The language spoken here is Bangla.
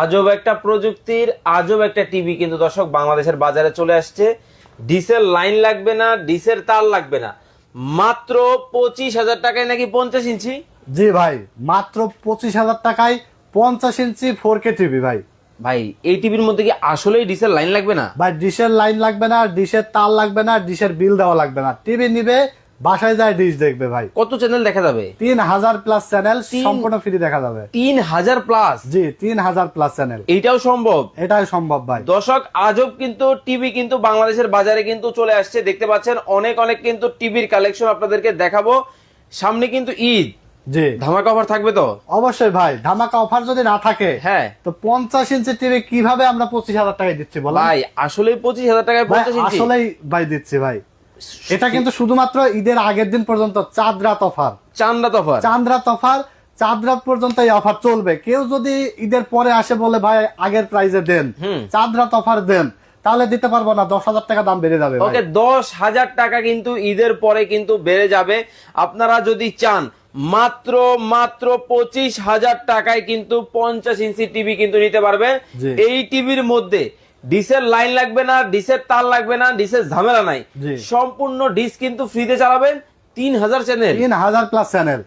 আজব একটা প্রযুক্তির আজব একটা টিভি কিন্তু দর্শক বাংলাদেশের বাজারে চলে আসছে। ডিসের লাইন লাগবে না ডিসের তার লাগবে না। মাত্র পঁচিশ হাজার টাকায় নাকি পঞ্চাশ ইঞ্চি? জি ভাই মাত্র পঁচিশ হাজার টাকায় পঞ্চাশ ইঞ্চি ফোর কে টিভি ভাই। ভাই এই টিভির মধ্যে কি আসলেই ডিসের লাইন লাগবে না? ভাই ডিশের লাইন লাগবে না ডিশের তার লাগবে না ডিশের বিল দেওয়া লাগবে না। টিভি নিবে বাসায় যায় ডিশ দেখবে ভাই। কত চ্যানেল দেখা যাবে? তিন হাজার প্লাস চ্যানেল সম্পূর্ণ ফ্রি দেখা যাবে। তিন হাজার প্লাস জি তিন হাজার প্লাস চ্যানেল এটাও সম্ভব? এটাই সম্ভব ভাই। দর্শক আজব কিন্তু টিভি কিন্তু বাংলাদেশের বাজারে কিন্তু চলে আসছে। দেখতে পাচ্ছেন অনেক অনেক কিন্তু টিভির কালেকশন আপনাদেরকে দেখাবো। সামনে কিন্তু ঈদ। জি। ধামাকা অফার থাকবে তো? অবশ্যই ভাই ধামাকা অফার যদি না থাকে হ্যাঁ। তো পঞ্চাশ ইঞ্চি টিভি কীভাবে আমরা পঁচিশ হাজার টাকায় দিচ্ছি বলো ভাই আসলে পঁচিশ হাজার টাকায় পঞ্চাশ ইঞ্চি আসলেই ভাই দিচ্ছি ভাই। এটা কিন্তু শুধুমাত্র ঈদের আগের দিন পর্যন্ত চাঁদ রাত অফার চান্দাত অফার চাঁদ রাত অফার চাঁদ রাত পর্যন্ত এই অফার চলবে। কেউ যদি ঈদের পরে আসে বলে ভাই আগের প্রাইজে দেন। চাঁদ রাত অফার দেন তাহলে দিতে পারব না দশ হাজার টাকা দাম বেড়ে যাবে ওকে দশ হাজার টাকা কিন্তু ঈদের পরে কিন্তু বেড়ে যাবে। আপনারা যদি চান মাত্র মাত্র পঁচিশ হাজার টাকায় কিন্তু পঞ্চাশ ইঞ্চি টিভি কিন্তু নিতে পারবে। এই টিভির মধ্যে ডিসের লাইন লাগবে না ডিসের তার লাগবে না ডিসের ঝামেলা নাই। সম্পূর্ণ ডিস কিন্তু ফ্রিতে চালাবেন তিন হাজার চ্যানেল তিন হাজার প্লাস চ্যানেল